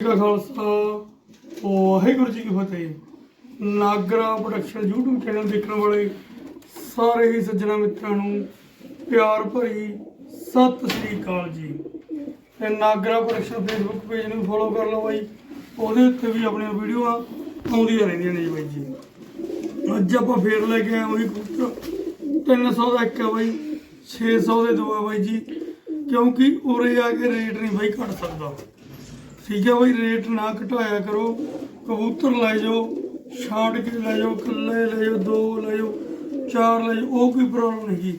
ਕਾ ਖਾਲਸਾ, ਵਾਹਿਗੁਰੂ ਜੀ ਕੀ ਫਤਿਹ। Nagra production YouTube channel ਦੇਖਣ ਵਾਲੇ ਸਾਰੇ ਹੀ ਸੱਜਣਾ ਮਿੱਤਰਾਂ ਨੂੰ ਪਿਆਰ ਭਰੀ ਸਤਿ ਸ੍ਰੀ ਅਕਾਲ ਜੀ। ਤੇ ਨਾਗਰਾ ਪ੍ਰੋਡਕਸ਼ਨ ਫੇਸਬੁੱਕ ਪੇਜ ਨੂੰ ਫੋਲੋ ਕਰ ਲਓ ਬਾਈ। ਉਹਦੇ ਉੱਤੇ ਵੀ ਆਪਣੀਆਂ ਵੀਡੀਓਆਂ ਆਉਂਦੀਆਂ ਰਹਿੰਦੀਆਂ ਨੇ ਜੀ ਬਾਈ ਜੀ। ਅੱਜ ਆਪਾਂ ਫੇਰ ਲੈ ਕੇ ਆਏ ਉਹੀ ਕਬੂਤਰ 300 ਦਾ ਇੱਕ ਹੈ ਬਾਈ 600 ਦੇ ਦੋ ਹੈ ਬਾਈ ਜੀ। ਕਿਉਂਕਿ ਉਰੇ ਆ ਕੇ ਰੇਟ ਨਹੀਂ ਬਾਈ ਘਟ ਸਕਦਾ। ਠੀਕ ਹੈ ਬਾਈ, ਰੇਟ ਨਾ ਘਟਾਇਆ ਕਰੋ। ਕਬੂਤਰ ਲੈ ਜਾਓ, ਛਾਂਟ ਕੇ ਲੈ ਜਾਓ, ਇਕੱਲੇ ਲੈ ਜਾਓ, ਦੋ ਲੈ ਜਾਓ, ਚਾਰ ਲੈ ਜਾਓ, ਉਹ ਕੋਈ ਪ੍ਰੋਬਲਮ ਨਹੀਂ। ਗੀ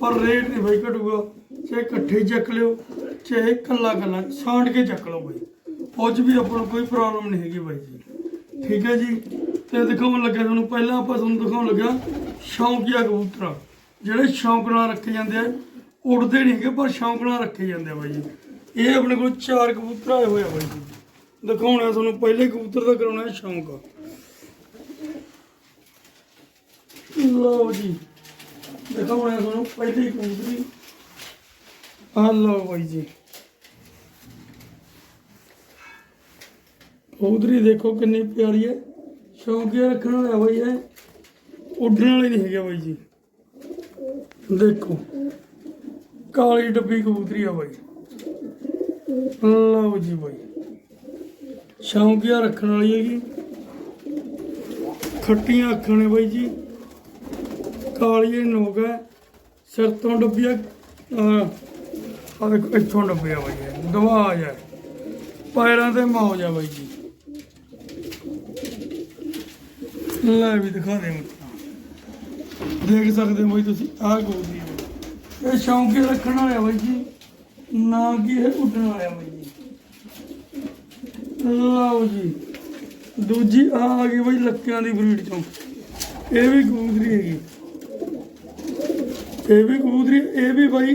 ਪਰ ਰੇਟ ਨਹੀਂ ਬਾਈ ਘਟੂਗਾ। ਚਾਹੇ ਇਕੱਠੇ ਚੱਕ ਲਿਓ, ਚਾਹੇ ਇਕੱਲਾ ਇਕੱਲਾ, ਛਾਂਟ ਕੇ ਚੱਕ ਲਓ ਬਾਈ। ਉਹ 'ਚ ਵੀ ਆਪਾਂ ਨੂੰ ਕੋਈ ਪ੍ਰੋਬਲਮ ਨਹੀਂ ਹੈਗੀ ਬਾਈ ਜੀ। ਠੀਕ ਹੈ ਜੀ? ਤੇ ਦਿਖਾਉਣ ਲੱਗੇ ਤੁਹਾਨੂੰ, ਪਹਿਲਾਂ ਆਪਾਂ ਤੁਹਾਨੂੰ ਦਿਖਾਉਣ ਲੱਗਾ ਸ਼ੌਂਕੀਆ ਕਬੂਤਰ। ਜਿਹੜੇ ਸ਼ੌਂਕ ਨਾਲ ਰੱਖੇ ਜਾਂਦੇ ਆ, ਉੱਡਦੇ ਨਹੀਂ ਹੈਗੇ, ਪਰ ਸ਼ੌਂਕ ਨਾਲ ਰੱਖੇ ਜਾਂਦੇ ਆ ਬਾਈ ਜੀ। ਇਹ ਆਪਣੇ ਕੋਲ ਚਾਰ ਕਬੂਤਰ ਆਏ ਹੋਏ ਆ ਬਾਈ ਜੀ। ਦਿਖਾਉਣਾ ਤੁਹਾਨੂੰ, ਪਹਿਲੇ ਕਬੂਤਰ ਦਾ ਕਰਾਉਣਾ ਹੈ ਸ਼ੌਂਕ। ਲਓ ਜੀ, ਦਿਖਾਉਣਾ ਤੁਹਾਨੂੰ ਪਹਿਲੀ ਕਬੂਤਰੀ। ਆ ਲਓ ਬਾਈ ਜੀ। ਕਬੂਤਰੀ ਦੇਖੋ ਕਿੰਨੀ ਪਿਆਰੀ ਹੈ। ਸ਼ੌਂਕੀਆ ਰੱਖਣ ਵਾਲਾ ਬਾਈ ਹੈ। ਉੱਡਣ ਵਾਲੀ ਨਹੀਂ ਹੈਗਾ ਬਾਈ ਜੀ। ਦੇਖੋ, ਕਾਲੀ ਡੱਬੀ ਕਬੂਤਰੀ ਆ ਬਾਈ। ਲਓ ਜੀ ਬਾਈ। ਸ਼ੌਂਕੀਆ ਰੱਖਣ ਵਾਲੀ ਹੈਗੀ ਖੱਟੀਆਂ ਅੱਖਾਂ ਨੇ ਬਾਈ ਜੀ। ਕਾਲੀ ਨੋਕ ਹੈ। ਸਿਰ ਤੋਂ ਡੱਬੀਆ ਆ ਦੇਖੋ, ਇੱਥੋਂ ਡੱਬਿਆ ਬਾਈ ਇਹ। ਦਵਾਜ ਹੈ। ਪੈਰਾਂ ਤੇ ਮੌਜ ਆ ਬਾਈ ਜੀ। ਲੈ ਵੀ ਦਿਖਾ ਦੇ ਦੇਖ ਸਕਦੇ ਹੋ ਬਾਈ ਤੁਸੀਂ, ਆਹ ਕਬੂਤਰੀ ਇਹ ਸ਼ੌਂਕੀ ਰੱਖਣ ਵਾਲਾ ਬਾਈ ਜੀ। ਨਾ ਕਿ ਇਹ ਉੱਡਣ ਵਾਲਾ ਬਾਈ ਜੀ? ਲਓ ਜੀ। ਦੂਜੀ ਆ ਆ ਗਈ ਬਾਈ ਲੱਕਿਆਂ ਦੀ ਬਰੀਡ ਚੋਂ। ਇਹ ਵੀ ਕਬੂਤਰੀ ਹੈਗੀ। ਇਹ ਵੀ ਕਬੂਤਰੀ, ਇਹ ਵੀ ਬਾਈ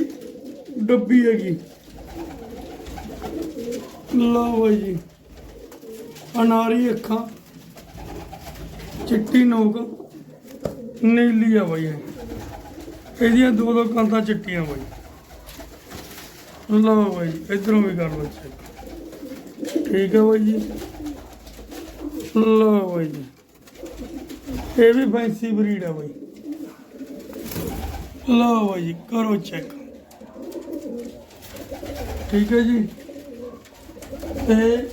ਡੱਬੀ ਹੈਗੀ। ਲਓ ਬਾਈ ਜੀ। ਅਨਾਰੀ ਅੱਖਾਂ। ਚਿੱਟੀ ਨੋਕ। ਨੀਲੀ ਆ ਬਾਈ ਇਹਦੀਆਂ ਦੋ ਦੋ ਕੰਧਾਂ ਚਿੱਟੀਆਂ ਬਾਈ। ਲਓ ਬਾਈ, ਇਧਰੋਂ ਵੀ ਕਰ ਲਓ ਚੈੱਕ। ਠੀਕ ਹੈ ਬਾਈ ਜੀ। ਲਓ ਬਾਈ ਜੀ। ਇਹ ਵੀ ਫੈਂਸੀ ਬਰੀਡ ਆ ਬਾਈ। ਲਓ ਬਾਈ ਜੀ, ਕਰੋ ਚੈੱਕ। ਠੀਕ ਹੈ ਜੀ। ਤੇ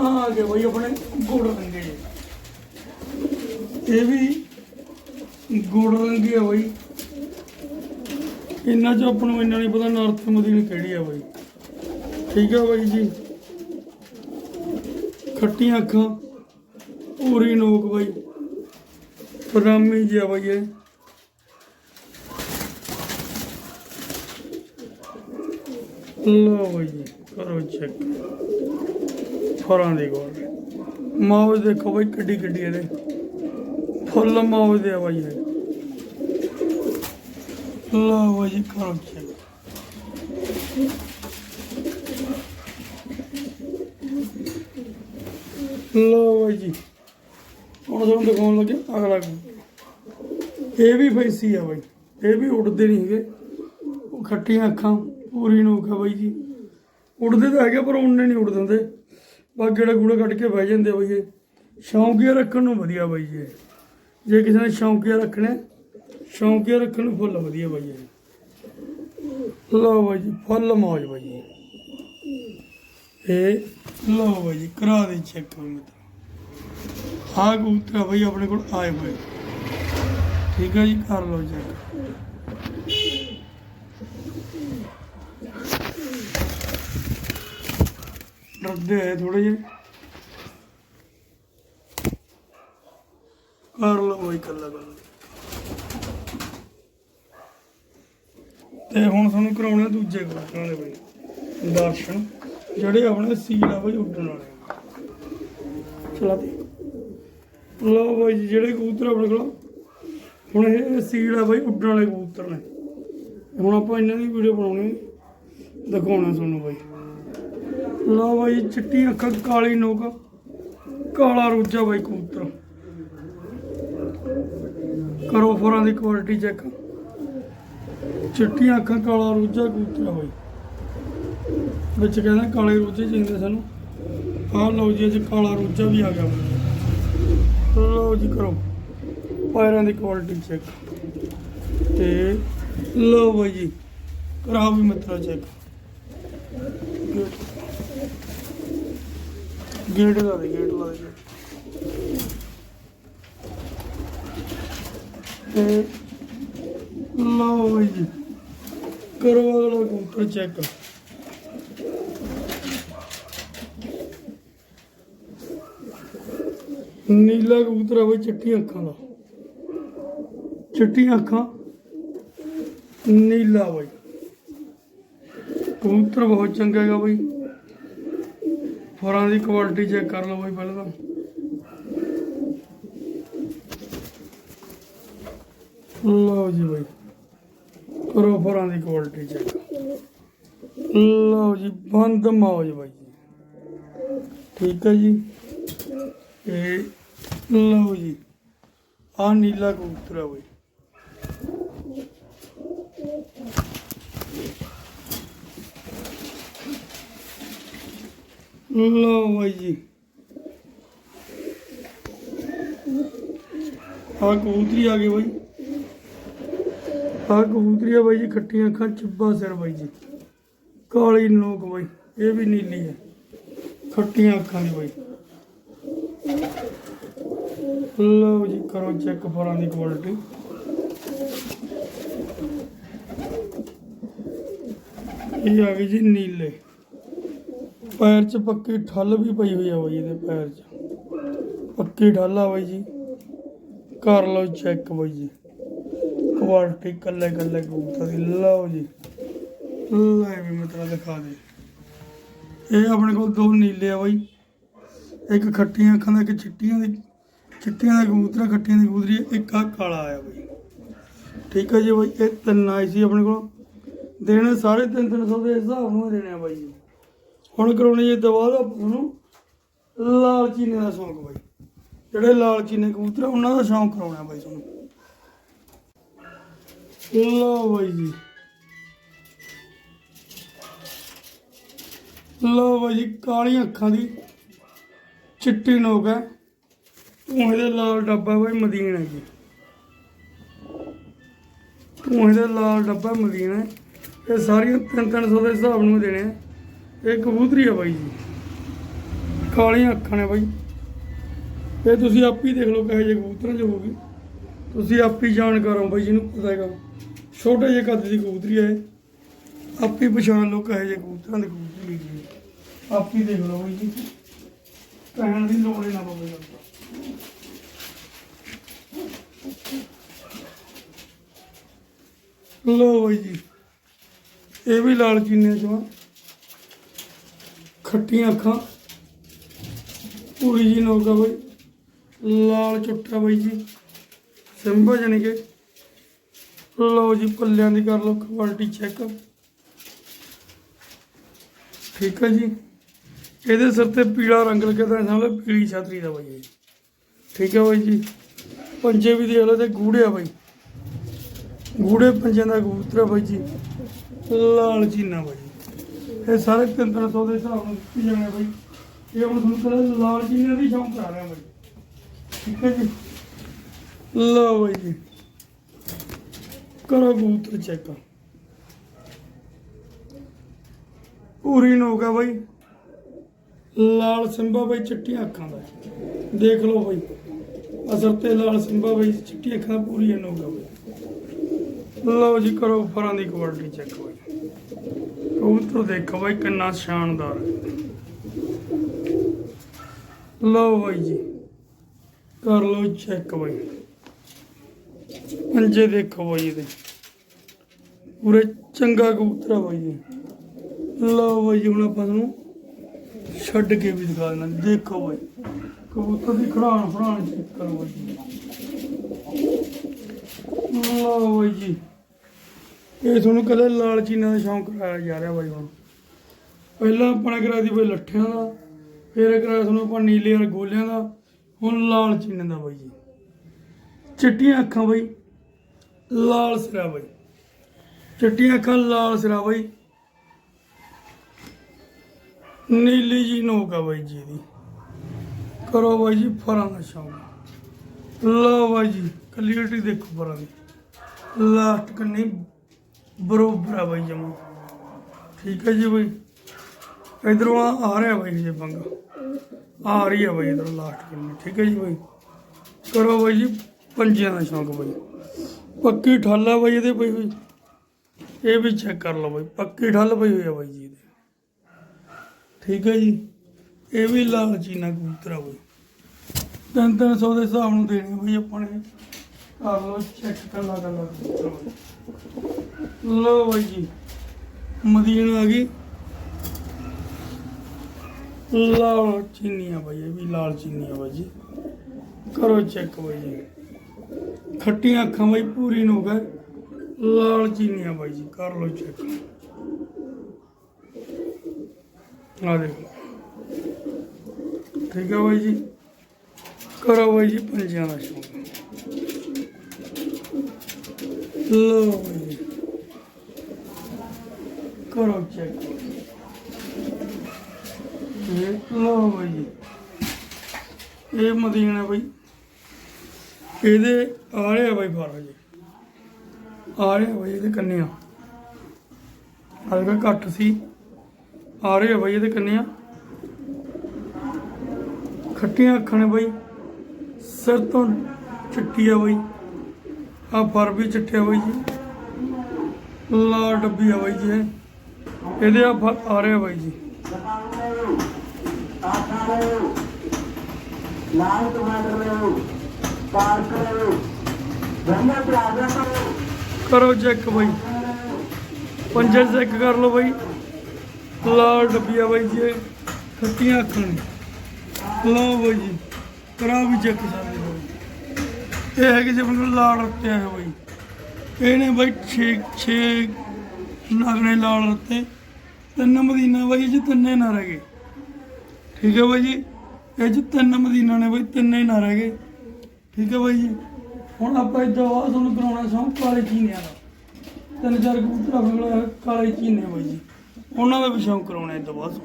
ਆ ਗਏ ਬਾਈ ਆਪਣੇ ਗੁੜ ਰੰਗੇ। ਇਹ ਵੀ ਗੁੜ ਰੰਗੀ ਆ ਬਾਈ। ਇਹਨਾਂ ਚ ਆਪਾਂ ਨੂੰ ਇੰਨਾ ਨਹੀਂ ਪਤਾ ਨਾਰਥ ਮਦੀਨ ਕਿਹੜੀ ਆ ਬਾਈ। ਠੀਕ ਆ ਬਾਈ ਜੀ। ਖੱਟੀਆਂ ਅੱਖਾਂ, ਪੂਰੀ ਨੋਕ ਬਾਈ। ਬਦਾਮੀ ਜੀ ਆ ਬਾਈ ਇਹ। ਲਓ ਬਾਈ ਜੀ, ਕਰੋ ਚੈੱਕ ਫਰਾਂ ਦੇ ਗੋਲ। ਮਾਉ ਦੇਖੋ ਬਾਈ ਕਿੱਡੀ ਕਿੱਡੀ ਇਹਦੇ। ਫੁੱਲ ਮਾਉ ਦੇ ਆ ਬਾਈ ਇਹ। ਲਓ ਬਾਈ ਜੀ ਕਰੋ ਚੈੱਕ ਲਓ ਬਾਈ ਜੀ ਹੁਣ ਤੁਹਾਨੂੰ ਦਿਖਾਉਣ ਲੱਗੇ ਅਗਲਾ ਇਹ ਵੀ ਫੈਸੀ ਆ ਬਾਈ। ਇਹ ਵੀ ਉੱਡਦੇ ਨਹੀਂ ਹੈਗੇ। ਉਹ ਖੱਟੀਆਂ ਅੱਖਾਂ, ਪੂਰੀ ਨੋਕ ਆ ਬਾਈ ਜੀ। ਉੱਡਦੇ ਤਾਂ ਹੈਗੇ ਪਰ ਉਹਨੇ ਨਹੀਂ ਉੱਡ ਦਿੰਦੇ ਬਸ ਗੇੜਾ ਗੂੜਾ ਕੱਢ ਕੇ ਬਹਿ ਜਾਂਦੇ ਆ ਬਾਈ ਇਹ। ਸ਼ੌਂਕੀਆ ਰੱਖਣ ਨੂੰ ਵਧੀਆ ਬਾਈ ਜੀ ਜੇ ਕਿਸੇ ਨੇ ਸ਼ੌਂਕੀਆ ਰੱਖਣਾ ਸ਼ੌਂਕੀਆ ਰੱਖਣ ਨੂੰ ਫੁੱਲ ਵਧੀਆ ਬਾਈ ਇਹ। ਲਓ ਬਾਈ ਜੀ, ਫੁੱਲ ਮੌਜ ਬਾਈ ਜੀ ਇਹ ਲਓ ਬਾਈ ਜੀ, ਕਰਾ ਦੇ ਚੈੱਕ ਮਿੱਤਰ ਆਹ ਕਬੂਤਰ ਬਾਈ, ਆਪਣੇ ਕੋਲ ਆਏ ਹੋਏ। ਠੀਕ ਹੈ ਜੀ, ਕਰ ਲਓ ਚੈੱਕ ਡਰਦੇ ਹੈ ਥੋੜੇ ਜਿਹੇ। ਕਰ ਲਓ ਬਾਈ ਕੱਲਾ ਕੱਲਾ ਤੇ ਹੁਣ ਤੁਹਾਨੂੰ ਕਰਾਉਣੇ ਦੂਜੇ ਕਬੂਤਰਾਂ ਦੇ ਬਾਈ। ਦਰਸ਼ਨ, ਜਿਹੜੇ ਆਪਣੇ ਸੀਲ ਆ ਬਾਈ ਉੱਡਣ ਵਾਲੇ। ਚਲਾ ਦੇ ਲਓ ਬਾਈ ਜਿਹੜੇ ਕਬੂਤਰ ਆਪਣੇ ਕੋਲ ਹੁਣ ਇਹ ਸੀਲ ਆ ਬਾਈ ਉੱਡਣ ਵਾਲੇ ਕਬੂਤਰ ਨੇ। ਹੁਣ ਆਪਾਂ ਇਹਨਾਂ ਦੀ ਵੀਡੀਓ ਬਣਾਉਣੀ। ਦਿਖਾਉਣਾ ਤੁਹਾਨੂੰ ਬਾਈ। ਲਓ ਬਾਈ, ਚਿੱਟੀ ਅੱਖਾਂ, ਕਾਲੀ ਨੋਕ, ਕਾਲਾ ਰੋਜਾ ਬਾਈ ਕਬੂਤਰ। ਕਰੋ ਫਰਾਂ ਦੀ ਕੁਆਲਿਟੀ ਚੈੱਕ ਚਿੱਟੀਆਂ ਅੱਖਾਂ ਕਾਲਾ ਰੋਜਾ ਕਬੂਤਰ ਆ ਵਿੱਚ ਕਹਿੰਦਾ ਕਾਲੇ ਰੋਜੇ ਚਾਹੀਦੇ ਸਾਨੂੰ, ਆਹ ਲਓ ਜੀ ਅੱਜ ਕਾਲਾ ਰੋਜਾ ਵੀ ਆ ਗਿਆ। ਲਓ ਜੀ ਕਰੋ, ਪੈਰਾਂ ਦੀ ਕੁਆਲਿਟੀ ਚੈੱਕ ਤੇ ਲਓ ਬਾਈ ਜੀ, ਕਰਾਓ ਵੀ ਮਤਰਾ ਚੈੱਕ ਗੇਟ ਲਾ ਦੇ, ਗੇਟ ਲਾ ਦੇ। ਤੇ ਲਓ ਬਾਈ ਜੀ। ਕਰੋ ਅਗਲਾ ਕਬੂਤਰ ਚੈੱਕ ਨੀਲਾ ਕਬੂਤਰ ਆ ਬਈ ਚਿੱਟੀਆਂ ਅੱਖਾਂ ਦਾ। ਚਿੱਟੀਆਂ ਅੱਖਾਂ। ਨੀਲਾ ਬਈ। ਕਬੂਤਰ ਬਹੁਤ ਚੰਗਾ ਹੈਗਾ ਬਈ। ਫਰਾਂ ਦੀ ਕੁਆਲਿਟੀ ਚੈੱਕ ਕਰ ਲਓ ਬਈ ਪਹਿਲਾਂ ਤਾਂ। ਲਓ ਜੀ ਬਈ। ਕਰੋ ਫਰਾਂ ਦੀ ਕੁਆਲਿਟੀ ਚੈੱਕ ਲਓ ਜੀ, ਬੰਦ ਮੌਜ ਬਾਈ ਜੀ। ਠੀਕ ਹੈ ਜੀ। ਇਹ ਲਓ ਜੀ ਆ ਨੀਲਾ ਕਬੂਤਰ ਆ ਬਈ। ਲਓ ਬਾਈ ਜੀ। ਆ ਕਬੂਤਰੀ ਆ ਗਈ ਬਾਈ। ਆ ਕਬੂਤਰੀ ਆ ਬਾਈ ਜੀ, ਖੱਟੀਆਂ ਅੱਖਾਂ, ਚਿੱਬਾ ਸਿਰ ਬਾਈ ਜੀ। ਕਾਲੀ ਨੋਕ ਬਾਈ, ਇਹ ਵੀ ਨੀਲੀ ਹੈ ਖੱਟੀਆਂ ਅੱਖਾਂ ਦੀ ਬਾਈ। ਲਓ ਜੀ, ਕਰੋ ਚੈੱਕ ਫਰਾਂ ਦੀ ਕੁਆਲਿਟੀ ਇਹ ਆ ਗਈ ਜੀ ਨੀਲੇ। ਪੈਰ 'ਚ ਪੱਕੀ ਠੱਲ ਵੀ ਪਈ ਹੋਈ ਆ ਬਾਈ ਇਹਦੇ ਪੈਰ 'ਚ। ਪੱਕੀ ਠੱਲ ਆ ਬਾਈ ਜੀ। ਕਰ ਲਓ ਚੈੱਕ ਬਾਈ ਜੀ। ਕੁਆਲਿਟੀ ਕੱਲੇ ਕੱਲੇ ਕਬੂਤਰ ਦੀ ਲਓ ਜੀ। ਲੈ ਵੀ ਮੈਂ ਤੇਰਾ ਦਿਖਾ ਦੇ। ਇਹ ਆਪਣੇ ਕੋਲ ਦੋ ਨੀਲੇ ਆ ਬਾਈ। ਇੱਕ ਖੱਟੀਆਂ ਅੱਖਾਂ ਦਾ ਇੱਕ ਚਿੱਟੀਆਂ ਦੀ। ਚਿੱਟੀਆਂ ਦਾ ਕਬੂਤਰ ਖੱਟੀਆਂ ਦੀ ਕਬੂਤਰੀ ਇੱਕ ਆ ਕਾਲਾ ਆਇਆ ਬਾਈ। ਠੀਕ ਹੈ ਜੀ ਬਾਈ ਇਹ ਤਿੰਨ ਆਏ ਸੀ ਆਪਣੇ ਕੋਲ। ਦੇਣੇ ਸਾਰੇ ਤਿੰਨ ਤਿੰਨ ਸੌ ਦੇ ਹਿਸਾਬ ਨਾਲ ਦੇਣੇ ਆ ਬਾਈ ਜੀ। ਹੁਣ ਕਰਾਉਣੀ ਇਹ ਦਵਾ ਦਾ ਤੁਹਾਨੂੰ ਲਾਲ ਚੀਨੇ ਦਾ ਸ਼ੌਂਕ ਬਾਈ। ਜਿਹੜੇ ਲਾਲ ਚੀਨੇ ਕਬੂਤਰ ਉਹਨਾਂ ਦਾ ਸ਼ੌਂਕ ਕਰਾਉਣਾ ਬਾਈ ਤੁਹਾਨੂੰ। ਲਓ ਬਾਈ ਜੀ। ਲਓ ਬਾਈ ਜੀ, ਕਾਲੀਆਂ ਅੱਖਾਂ ਦੀ ਚਿੱਟੀ ਨੋਕ ਹੈ। ਧੂਏ ਦੇ ਲਾਲ ਡੱਬਾ ਬਾਈ, ਮਦੀਨਾ ਜੀ। ਧੂਏ ਦੇ ਲਾਲ ਡੱਬਾ ਮਦੀਨਾ ਹੈ। ਇਹ ਸਾਰੀਆਂ ਤਿੰਨ ਤਿੰਨ ਸੌ ਦੇ ਹਿਸਾਬ ਨੂੰ ਦੇਣੇ ਆ। ਇਹ ਕਬੂਤਰੀ ਆ ਬਾਈ ਜੀ। ਕਾਲੀਆਂ ਅੱਖਾਂ ਨੇ ਬਾਈ। ਇਹ ਤੁਸੀਂ ਆਪ ਹੀ ਦੇਖ ਲਓ ਕਿਹੋ ਜਿਹੇ ਕਬੂਤਰਾਂ 'ਚ ਹੋਊਗੀ। ਤੁਸੀਂ ਆਪ ਹੀ ਜਾਣਕਾਰ ਹੋ ਬਾਈ ਜਿਹਨੂੰ ਪਤਾ ਹੈਗਾ। ਛੋਟੇ ਜਿਹੇ ਕੱਦ ਦੀ ਕਬੂਤਰੀ ਹੈ ਇਹ। ਆਪ ਹੀ ਪਛਾਣ ਲਓ ਕਿਹੋ ਜਿਹੇ ਕਬੂਤਰਾਂ ਦੀ ਕਬੂਤਰੀ ਹੈ ਆਪ ਹੀ ਦੇਖ ਲਓ ਬਾਈ ਜੀ। ਕਹਿਣ ਦੀ ਲੋੜ ਹੀ ਨਾ ਪਵੇ ਲੋ ਜੀ, ਇਹ ਵੀ ਲਾਲ ਚੀਨੇ ਚੋਂ ਖੱਟੀਆਂ ਅੱਖਾਂ। ਪੂਰੀ ਜੀ ਨੋਕਾ ਬਾਈ। ਲਾਲ ਚੁੱਟਾ ਬਾਈ ਜੀ। ਸਿੰਬਾ ਜਾਣੀ ਕਿ ਲਓ ਜੀ, ਪੱਲਿਆਂ ਦੀ ਕਰ ਲਓ ਕੁਆਲਿਟੀ ਚੈੱਕ ਠੀਕ ਹੈ ਜੀ। ਇਹਦੇ ਸਿਰ ਤੇ ਪੀਲਾ ਰੰਗ ਲੱਗਿਆ ਤਾਂ ਸਮਝ ਪੀਲੀ ਛਾਤਰੀ ਦਾ ਬਾਈ ਠੀਕ ਹੈ ਬਾਈ ਜੀ। ਪੰਜੇ ਵੀ ਦੇ ਲਓ ਤੇ ਗੂੜੇ ਆ ਬਾਈ। ਗੂੜੇ ਪੰਜਿਆਂ ਦਾ ਕਬੂਤਰ ਬਾਈ ਜੀ। ਲਾਲ ਚੀਨਾ ਬਾਈ। ਇਹ ਸਾਰੇ ਤਿੰਨ ਤਿੰਨ ਸੌ ਦੇ ਹਿਸਾਬ ਨਾਲ ਦਿੱਤੀ ਜਾਣੇ ਬਾਈ। ਇਹ ਹੁਣ ਤੁਹਾਨੂੰ ਕਹਿੰਦਾ ਲਾਲ ਚੀਨਾ ਦੀ ਸ਼ੌਂਕ ਕਰਾ ਰਿਹਾ ਬਾਈ। ਠੀਕ ਹੈ ਜੀ। ਲਓ ਬਾਈ ਜੀ। ਕਰੋ ਕਬੂਤਰ ਚੈੱਕ। ਪੂਰੀ ਨੋਕ ਬਾਈ। ਲਾਲ ਸਿੰਬਾ ਬਾਈ ਚਿੱਟੀਆਂ ਅੱਖਾਂ ਦਾ। ਦੇਖ ਲਓ ਬਾਈ। ਅਸਰ ਤੇ ਲਾਲ ਸਿੰਬਾ ਬਾਈ ਚਿੱਟੀਆਂ ਅੱਖਾਂ ਪੂਰੀ ਨੋਕ ਬਾਈ। ਲਓ ਜੀ, ਕਰੋ ਫਰਾਂ ਦੀ ਕੁਆਲਿਟੀ ਚੈੱਕ ਬਾਈ। ਕਬੂਤਰ ਦੇਖੋ ਬਾਈ, ਕਿੰਨਾ ਸ਼ਾਨਦਾਰ। ਲਓ ਬਾਈ ਜੀ। ਕਰ ਲਓ ਚੈੱਕ ਬਾਈ। ਪੰਜੇ ਦੇਖੋ ਬਾਈ ਇਹਦੇ। ਪੂਰੇ ਚੰਗਾ ਕਬੂਤਰ ਆ ਬਾਈ ਜੀ ਲਓ ਬਾਈ ਜੀ, ਹੁਣ ਆਪਾਂ ਤੁਹਾਨੂੰ ਛੱਡ ਕੇ ਵੀ ਦਿਖਾ ਦਿੰਦਾ ਦੇਖੋ ਬਾਈ, ਕਬੂਤਰ ਦੀ ਖੜਾਣ ਫੜਾਣ ਚੈੱਕ ਕਰੋ ਬਾਈ ਲਓ ਬਾਈ ਜੀ, ਇਹ ਤੁਹਾਨੂੰ ਕੱਲੇ ਲਾਲਚੀਨਾ ਦਾ ਸ਼ੌਂਕ ਕਰਾਇਆ ਜਾ ਰਿਹਾ ਬਾਈ ਹੁਣ। ਪਹਿਲਾਂ ਆਪਾਂ ਨੇ ਕਰਾਇਆ ਸੀ ਬਾਈ ਲੱਠਿਆਂ ਦਾ, ਫਿਰ ਕਰਾਇਆ ਤੁਹਾਨੂੰ ਆਪਾਂ ਨੀਲੇ ਵਾਲੇ ਗੋਲਿਆਂ ਦਾ। ਹੁਣ ਲਾਲਚੀਨ ਦਾ ਬਾਈ ਜੀ। ਚਿੱਟੀਆਂ ਅੱਖਾਂ ਬਾਈ। ਲਾਲ ਸਿਰਾ ਬਾਈ। ਚਿੱਟੀਆਂ ਅੱਖਾਂ, ਲਾਲ ਸਿਰਾ ਬਾਈ। ਨੀਲੀ ਜੀ ਨੋਕ ਆ ਬਾਈ ਜੀ ਦੀ। ਕਰੋ ਬਾਈ ਜੀ ਫਰਾਂ ਦਾ ਸ਼ੌਂਕ। ਲਓ ਬਾਈ ਜੀ ਕਲੀਅਰਟੀ ਦੇਖੋ ਫਰਾਂ ਦੀ। ਲਾਸਟ ਕੰਨੀ ਬਰੋਬਰ ਆ ਬਾਈ ਜਮਾ। ਠੀਕ ਹੈ ਜੀ ਬਾਈ। ਇਧਰੋਂ ਆ ਆ ਰਿਹਾ ਬਾਈ ਜੀ ਪੰਗਾ। ਆ ਰਹੀ ਹੈ ਬਾਈ ਇਧਰੋਂ ਲਾਸਟ ਕੰਨੀ। ਠੀਕ ਹੈ ਜੀ ਬਾਈ। ਕਰੋ ਬਾਈ ਜੀ ਪੰਜਿਆਂ ਦਾ ਸ਼ੌਂਕ ਬਾਈ। ਪੱਕੀ ਠੱਲ ਆ ਬਾਈ ਇਹਦੇ ਪਈ ਹੋਈ ਇਹ ਵੀ ਚੈੱਕ ਕਰ ਲਓ ਬਾਈ। ਪੱਕੀ ਠੱਲ ਪਈ ਹੋਈ ਆ ਬਾਈ ਜੀ ਇਹਦੇ। ਠੀਕ ਹੈ ਜੀ। ਇਹ ਵੀ ਲਾਲ ਚੀਨਾ ਕਬੂਤਰ ਆ ਬਾਈ। ਤਿੰਨ ਤਿੰਨ ਸੌ ਦੇ ਹਿਸਾਬ ਨੂੰ ਦੇਣੇ ਬਾਈ ਆਪਾਂ ਨੇ। ਕਰ ਲਓ ਚੈੱਕ ਕੱਲਾ ਕੱਲਾ ਕਬੂਤਰ ਬਾਈ। ਜੀ, ਮਦੀਨਾ ਆ ਗਈ। ਲਾਲ ਚੀਨੀ ਆ ਬਾਈ, ਇਹ ਵੀ ਲਾਲ ਚੀਨੀ ਆ ਬਾਈ ਜੀ। ਕਰੋ ਚੈੱਕ ਬਾਈ ਜੀ। ਖੱਟੀਆਂ ਅੱਖਾਂ ਬਾਈ, ਪੂਰੀ ਨੂੰ ਗਏ ਲਾਲ ਚੀਨੀਆਂ ਬਾਈ ਜੀ, ਕਰ ਲਓ ਚੈੱਕ ਆ ਦੇਖੋ। ਠੀਕ ਹੈ ਬਾਈ ਜੀ। ਕਰੋ ਬਾਈ ਜੀ ਪੰਜਿਆਂ ਦਾ ਸ਼ੌਂਕ। ਲਓ ਬਾਈ ਜੀ। ਕਰੋ ਚੈੱਕ ਇਹ ਲਓ ਬਾਈ ਜੀ। ਇਹ ਮਦੀਨਾ ਬਾਈ। ਇਹਦੇ ਆ ਰਿਹਾ ਬਈ ਫਾਰਾ ਜੀ। ਆ ਰਿਹਾ ਬਾਈ ਇਹਦੇ ਕੰਨਿਆ। ਹਲਕਾ ਘੱਟ ਸੀ। ਆ ਰਿਹਾ ਬਈ ਇਹਦੇ ਕੰਨਿਆ। ਖੱਟੀਆਂ ਅੱਖਾਂ ਨੇ ਬਾਈ। ਸਿਰ ਤੋਂ ਚਿੱਟੀ ਆ ਬਈ। ਆ ਫਰ ਵੀ ਚਿੱਟੇ ਹੋਈ ਜੀ। ਲਾ ਡੱਬੀ ਆ ਬਈ ਜੀ ਇਹਦੇ ਆ ਫਰ ਆ ਰਿਹਾ ਬਾਈ ਜੀ। ਲਾਲ ਟਮਾਟਰ ਲੈ ਆਓ। ਕਰੋ ਚੈੱਕ ਬਾਈ। ਪੰਜੇ ਚੈੱਕ ਕਰ ਲਓ ਬਾਈ। ਲਾਲ ਡੱਬੀਆ ਬਾਈ ਜੀ ਖੱਟੀਆਂ ਅੱਖਾਂ ਨੇ। ਲਓ ਬਾਈ ਜੀ ਕਰਾ ਵੀ ਚੈੱਕ ਸਕਦੇ ਬਾਈ। ਇਹ ਹੈਗੇ ਜਿਵੇਂ ਨੂੰ ਲਾਲ ਰੱਤੇ ਆ ਬਾਈ। ਇਹਨੇ ਬਾਈ 6 6 ਨਾਗਣੇ ਲਾਲ ਰੱਤੇ। ਤਿੰਨ ਮਦੀਨਾ ਬਾਈ ਜੀ ਤਿੰਨੇ ਨਾ ਰਹਿ ਗਏ ਠੀਕ ਹੈ ਬਾਈ ਜੀ? ਇਹ ਜੀ ਤਿੰਨ ਮਦੀਨਾ ਨੇ ਬਾਈ, ਤਿੰਨੇ ਨਾ ਰਹਿ ਗਏ ਠੀਕ ਹੈ ਬਾਈ ਜੀ। ਹੁਣ ਆਪਾਂ ਇਦਾਂ ਬਾਅਦ ਤੁਹਾਨੂੰ ਕਰਾਉਣਾ ਸ਼ੌਂਕ ਕਾਲੇ ਚੀਨਿਆਂ ਦਾ। ਤਿੰਨ ਚਾਰ ਕਬੂਤਰ ਆਪਣੇ ਕੋਲ ਕਾਲੇ ਚੀਨੇ ਬਾਈ ਜੀ। ਉਹਨਾਂ ਦਾ ਵੀ ਸ਼ੌਂਕ ਕਰਾਉਣਾ ਇਦਾਂ ਬਾਅਦ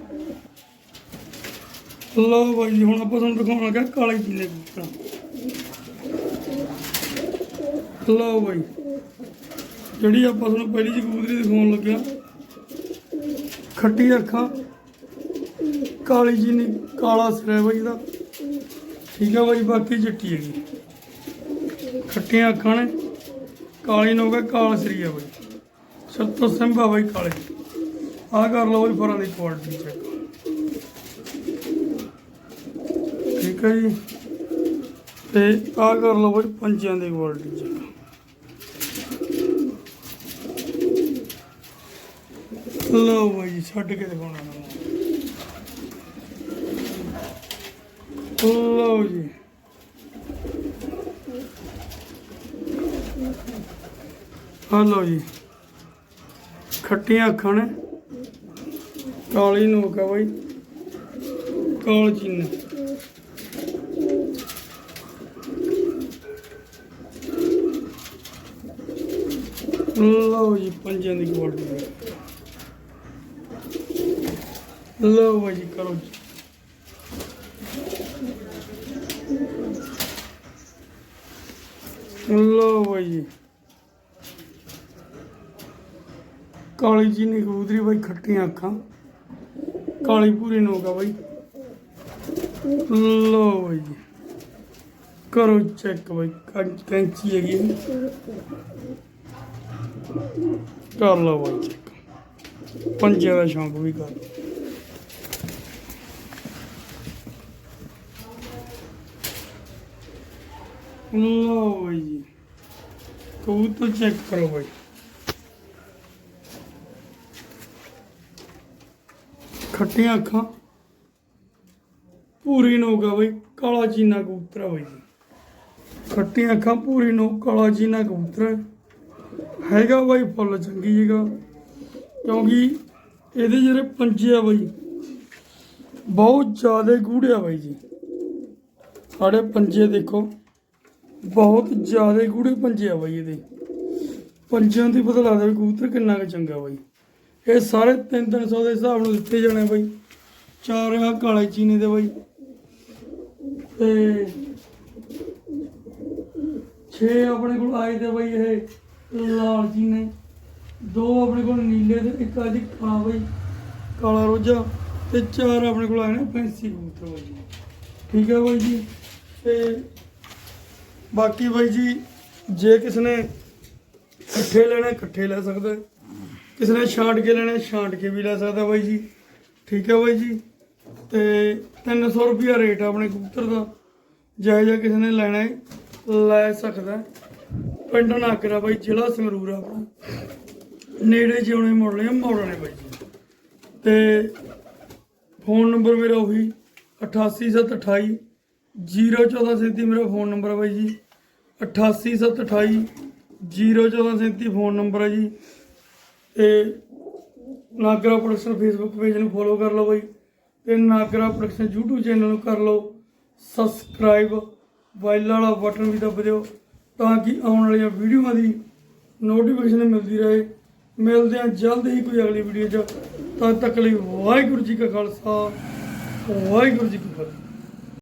ਲਓ ਬਾਈ ਜੀ, ਹੁਣ ਆਪਾਂ ਤੁਹਾਨੂੰ ਦਿਖਾਉਣ ਲੱਗਾ ਕਾਲੇ ਚੀਨੇ ਕਬੂਤਰ। ਲਓ ਬਾਈ। ਜਿਹੜੀ ਆਪਾਂ ਤੁਹਾਨੂੰ ਪਹਿਲੀ ਜੀ ਕਬੂਤਰੀ ਦਿਖਾਉਣ ਲੱਗਿਆ ਖੱਟੀ ਅੱਖਾਂ। ਕਾਲੀ ਜੀ ਨਹੀਂ ਕਾਲਾ ਸਿਰ ਹੈ ਬਾਈ ਦਾ ਠੀਕ ਹੈ ਬਾਈ, ਬਾਕੀ ਚਿੱਟੀ ਹੈਗੀ। ਖੱਟੀਆਂ ਅੱਖਾਂ ਨੇ ਕਾਲੀ ਨੂੰ ਕਹੇ ਕਾਲ ਸਰੀ ਆ ਬਾਈ। ਸਭ ਤੋਂ ਸੰਭਾ ਬਾਈ ਕਾਲੇ। ਆਹ ਕਰ ਲਓ ਬਾਈ ਫਰਾਂ ਦੀ ਕੁਆਲਿਟੀ ਚੈੱਕ ਠੀਕ ਹੈ ਜੀ। ਤੇ ਆਹ ਕਰ ਲਓ ਬਾਈ ਪੰਜਿਆਂ ਦੀ ਕੁਆਲਿਟੀ ਚੈੱਕ ਲਓ ਬਾਈ ਜੀ, ਛੱਡ ਕੇ ਦਿਖਾਉਣਾ ਲਓ ਜੀ। ਹਾਂ ਲਓ ਜੀ। ਖੱਟੀਆਂ ਅੱਖਾਂ ਨੇ। ਕਾਲੀ ਨੋਕ ਆ ਬਾਈ। ਕਾਲ ਚੀਨ। ਲਓ ਜੀ ਪੰਜਾਂ ਦੀ ਕੁਆਲਿਟੀ ਲਓ ਜੀ, ਕਰੋ ਜੀ। ਲਓ ਬਾਈ ਜੀ। ਕਾਲੀ ਜੀ ਨੇ ਕਬੂਤਰੀ ਬਾਈ ਖੱਟੀਆਂ ਅੱਖਾਂ। ਕਾਲੀ ਪੂਰੀ ਨੋਕ ਬਾਈ। ਲਓ ਬਾਈ ਜੀ। ਕਰੋ ਚੈੱਕ ਬਾਈ ਕੈਂਚੀ ਹੈਗੀ ਕਰ ਲਓ ਬਾਈ ਚੈੱਕ ਪੰਜੇ ਦਾ ਸ਼ੌਂਕ ਵੀ ਕਰ। ਲਓ ਬਾਈ ਜੀ। ਕਬੂਤਰ ਚੈੱਕ ਕਰੋ ਬਾਈ। ਖੱਟੀਆਂ ਅੱਖਾਂ। ਪੂਰੀ ਨੋਕ ਆ ਬਈ, ਕਾਲਾ ਚੀਨਾ ਕਬੂਤਰ ਆ ਬਈ। ਖੱਟੀਆਂ ਅੱਖਾਂ ਪੂਰੀ ਨੋਕ, ਕਾਲਾ ਚੀਨਾ ਕਬੂਤਰ ਹੈਗਾ ਬਾਈ ਫੁੱਲ, ਚੰਗੀ ਜਗ੍ਹਾ। ਕਿਉਂਕਿ ਇਹਦੇ ਜਿਹੜੇ ਪੰਜੇ ਆ ਬਾਈ, ਬਹੁਤ ਜ਼ਿਆਦਾ ਗੂੜੇ ਆ ਬਾਈ ਜੀ। ਸਾਡੇ ਪੰਜੇ ਦੇਖੋ, ਬਹੁਤ ਜ਼ਿਆਦਾ ਗੂੜੇ ਪੰਜੇ ਆ ਬਾਈ ਇਹਦੇ। ਪੰਜਿਆਂ ਦੀ ਪਤਾ ਲੱਗਦਾ ਕਬੂਤਰ ਕਿੰਨਾ ਕੁ ਚੰਗਾ ਬਾਈ। ਇਹ ਸਾਰੇ 3-300 ਦੇ ਹਿਸਾਬ ਨਾਲ ਦਿੱਤੇ ਜਾਣੇ ਬਾਈ। ਚਾਰ ਆ ਕਾਲੇ ਚੀਨੇ ਦੇ ਬਾਈ। ਤੇ 6 ਆਪਣੇ ਕੋਲ ਆਏ ਤੇ ਬਾਈ ਇਹ ਲਾਲ ਚੀਨੇ। ਦੋ ਆਪਣੇ ਕੋਲ ਨੀਲੇ ਤੇ ਇੱਕ ਆ ਜੀ ਕਾਲਾ ਬਾਈ, ਕਾਲਾ ਰੋਜਾ। ਤੇ ਚਾਰ ਆਪਣੇ ਕੋਲ ਆਏ ਨੇ ਫੈਂਸੀ ਕਬੂਤਰ ਬਾਈ। ਠੀਕ ਹੈ ਬਾਈ ਜੀ। ਤੇ ਬਾਕੀ ਬਾਈ ਜੀ, ਜੇ ਕਿਸ ਨੇ ਇਕੱਠੇ ਲੈਣਾ, ਇਕੱਠੇ ਲੈ ਸਕਦਾ। ਕਿਸੇ ਨੇ ਛਾਂਟ ਕੇ ਲੈਣਾ, ਛਾਂਟ ਕੇ ਵੀ ਲੈ ਸਕਦਾ ਬਾਈ ਜੀ। ਠੀਕ ਹੈ ਬਾਈ ਜੀ? ਤੇ 300 ਰੁਪਿਆ ਰੇਟ ਆਪਣੇ ਕਬੂਤਰ ਦਾ। ਜਿਹੋ ਜਿਹਾ ਕਿਸੇ ਨੇ ਲੈਣਾ ਹੈ ਲੈ ਸਕਦਾ। ਪਿੰਡ ਨਾਗਰਾ ਬਾਈ, ਜ਼ਿਲ੍ਹਾ ਸੰਗਰੂਰ ਆ ਆਪਣਾ। ਨੇੜੇ ਜਿਉਣੇ ਮੁੜਲੇ ਆ ਮੋੜਨੇ ਬਾਈ ਜੀ। ਤੇ ਫੋਨ ਨੰਬਰ ਮੇਰਾ ਉਹੀ 88728 01437 ਮੇਰਾ ਫੋਨ ਨੰਬਰ ਹੈ ਬਾਈ ਜੀ। 88728 01437 ਫੋਨ ਨੰਬਰ ਹੈ ਜੀ। ਤੇ ਨਾਗਰਾ ਪ੍ਰੋਡਕਸ਼ਨ ਫੇਸਬੁੱਕ ਪੇਜ ਨੂੰ ਫੋਲੋ ਕਰ ਲਓ ਬਾਈ ਤੇ ਨਾਗਰਾ ਪ੍ਰੋਡਕਸ਼ਨ YouTube ਚੈਨਲ ਨੂੰ ਕਰ ਲਓ। ਸਬਸਕ੍ਰਾਈਬ ਵਾਈਲ ਵਾਲਾ ਬਟਨ ਵੀ ਦਬ ਦਿਓ ਤਾਂ ਕਿ ਆਉਣ ਵਾਲੀਆਂ ਵੀਡੀਓਆਂ ਦੀ ਨੋਟੀਫਿਕੇਸ਼ਨ ਮਿਲਦੀ ਰਹੇ। ਮਿਲਦੇ ਹਾਂ ਜਲਦ ਹੀ ਕੋਈ ਅਗਲੀ ਵੀਡੀਓ 'ਚ। ਤਦ ਤੱਕ ਲਈ ਵਾਹਿਗੁਰੂ ਜੀ ਕਾ ਖਾਲਸਾ, ਵਾਹਿਗੁਰੂ ਜੀ ਕੀ ਫਤਿਹ।